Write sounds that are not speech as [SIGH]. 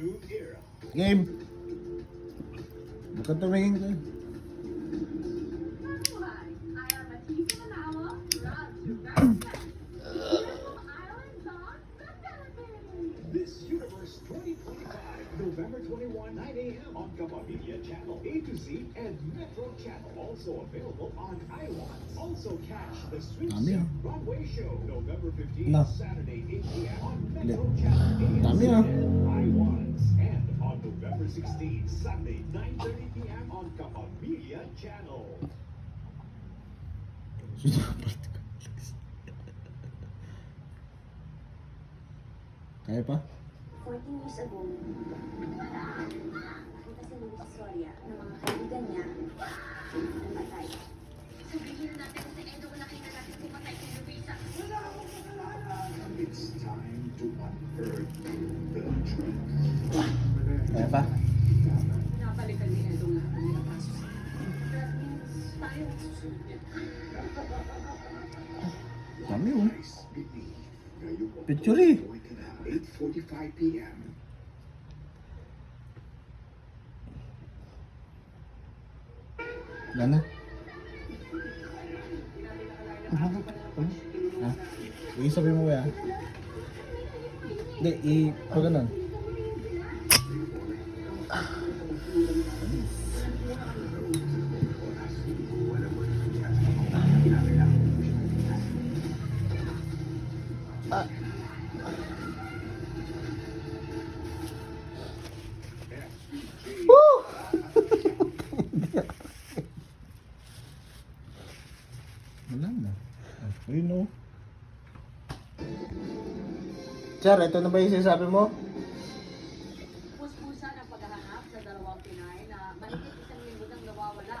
new era. Game. Baka tumingin ko. This Universe 2025, November 21, 9 a.m. on Channel A to Z and Metro Channel. Also available on iWatch. Also catch the Sweet ah. Runway Show, November 15, No. Saturday 8 p.m. on Metro Channel A to Z on November 16, Sunday 9.30 p.m. on Kapamilya Channel. Kaya pa? 14 years ago, nakita si Luis Soria ng mga kaibigan niya ng patay. Sabihin na natin sa Edo nakita natin pumatay si Luisa. It's time to unearth the truth. Sa That means tayo ang susunod niya. Dami oh. Picture eh. October ka na, 8.45 p.m. Wala na. Ha? Sige, sabi mo ba Hindi, i... Pag ganun. [LAUGHS] Wala na. Okay, no. Sir, ito na ba yung sinasabi mo? paghahanap sa dalawang Pinay na mahigit isang linggo nang nawawala.